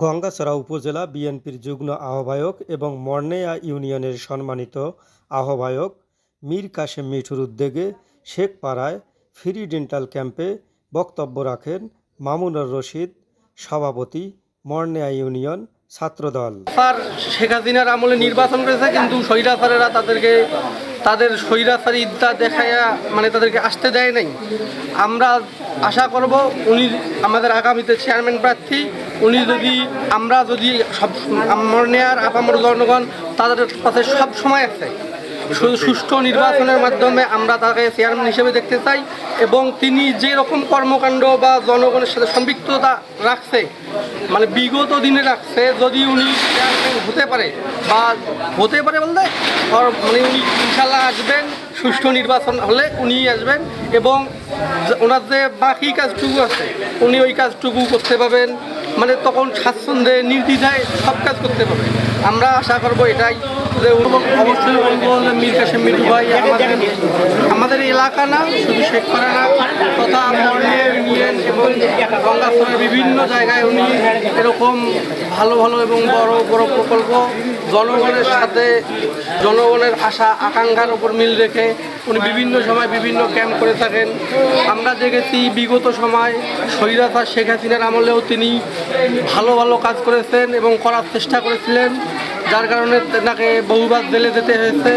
গঙ্গাচড়া উপজেলা বিএনপির যুগ্ম আহ্বায়ক এবং মর্নেয়া ইউনিয়নের সম্মানিত আহ্বায়ক মীর কাশেম মিঠুর উদ্যোগে শেখপাড়ায় ফ্রি ডেন্টাল ক্যাম্পে বক্তব্য রাখেন মামুনুর রশিদ, সভাপতি, মর্নেয়া ইউনিয়ন ছাত্রদল। স্যার, শেখ হাসিনার আমলে নির্বাচন করেছে, কিন্তু স্বৈরাচারেরা তাদেরকে, তাদের স্বৈরাচারী ইদ্যা দেখায়া মানে তাদেরকে আসতে দেয় নাই। আমরা আশা করব, উনি আমাদের আগামীতে চেয়ারম্যান প্রার্থী উনি যদি আমরা যদি সব আমার নেয়ার আপামর জনগণ তাদের কাছে সব সময় আছে। সু- সুষ্ঠু নির্বাচনের মাধ্যমে আমরা তাকে চেয়ারম্যান হিসেবে দেখতে চাই এবং তিনি যে রকম কর্মকাণ্ড বা জনগণের সাথে সম্পৃক্ততা রাখছে মানে বিগত দিনে রাখছে, যদি উনি চেয়ারম্যান হতে পারে বা হতে পারে বলতে মানে উনি ইনশাল্লাহ আসবেন, সুষ্ঠু নির্বাচন হলে উনি আসবেন এবং ওনার যে বাকি কাজটুকু আছে, উনি ওই কাজটুকু করতে পারবেন। মানে তখন স্বাচ্ছন্দ্যে নির্দ্বিধায় সব কাজ করতে পারবে আমরা আশা করব এটাই যে অবশ্যই বলব মীর কাসেম মিঠু ভাই এলাকা না, শুধু শেখপাড়া না তথা মর্নিয়া ইউনিয়ন এবং গঙ্গাচরের বিভিন্ন জায়গায় উনি এরকম ভালো ভালো এবং বড় বড় প্রকল্প জনগণের সাথে, জনগণের আশা, আকাঙ্ক্ষার উপর মিল রেখে উনি বিভিন্ন সময় বিভিন্ন ক্যাম্প করে থাকেন। আমরা দেখেছি বিগত সময় স্বৈরাচার শেখ হাসিনার আমলেও তিনি ভালো ভালো কাজ করেছেন এবং করার চেষ্টা করেছিলেন, যার কারণে তাকে বহুবার জেলে যেতে হয়েছে।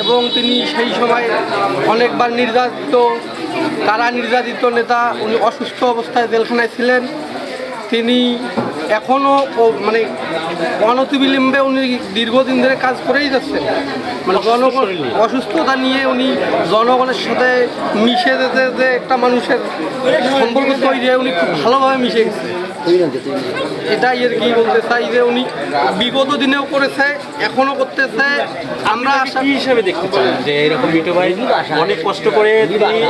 এবং তিনি সেই সময় অনেকবার নির্যাতিত কারা নির্যাতিত নেতা উনি অসুস্থ অবস্থায় জেলখানায় ছিলেন। তিনি এখনও মানে অনতিবিলম্বে উনি দীর্ঘদিন ধরে কাজ করেই যাচ্ছেন। মানে জনগণ অসুস্থতা নিয়ে উনি জনগণের সাথে মিশে যেতে যে একটা মানুষের সম্পর্ক তৈরি হয় উনি খুব ভালোভাবে মিশে গেছে। এটাই আর কি বলতে চাই যে উনি বিগত দিনেও করেছে এখনও করতেছে। আমরা আশা কি হিসেবে দেখতে চাই যে এরকম মিটু ভাই অনেক কষ্ট করে তিনি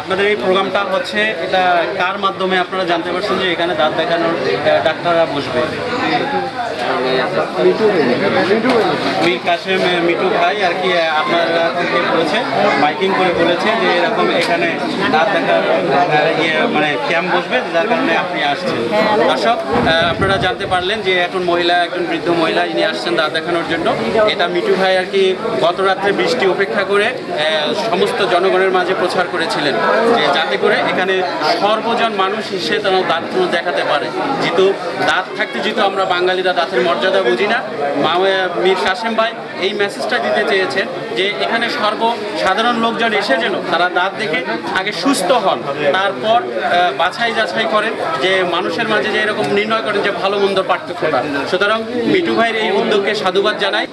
আপনাদের এই প্রোগ্রামটা হচ্ছে এটা কার মাধ্যমে আপনারা জানতে পারছেন যে এখানে দাঁত দেখানোর ডাক্তাররা বসবে? মীর আহ, মিটু ভাই আর কি আপনারা থেকে বলেছে মাইকিং করে বলেছে যে এরকম এখানে দাঁত দেখার ইয়ে মানে ক্যাম্প বসবে যার কারণে আপনি আসছেন। দর্শক আপনারা জানতে পারলেন যে এখন মহিলা একজন বৃদ্ধ মহিলা ইনি আসছেন দাঁত দেখানোর জন্য। এটা মিটু ভাই আর কি গত রাত্রে বৃষ্টি উপেক্ষা করে সমস্ত জনগণের মাঝে প্রচার করেছিলেন যে যাতে করে এখানে সর্বজন মানুষ এসে তারা দাঁত দেখাতে পারে। যেহেতু দাঁত থাকতে যেহেতু আমরা বাঙালিরা দাঁতের মর্যাদা বুঝি না। মীর কাসেম ভাই এই মেসেজটা দিতে চেয়েছেন যে এখানে সর্ব সাধারণ লোকজন এসে যেন তারা দাঁত দেখে আগে সুস্থ হন, তারপর বাছাই যাছাই করেন যে মানুষের মাঝে যে এরকম নির্ণয় করেন যে ভালো মন্দ পার্থক্যটা। সুতরাং মিটু ভাইয়ের এই উদ্যোগকে সাধুবাদ জানাই।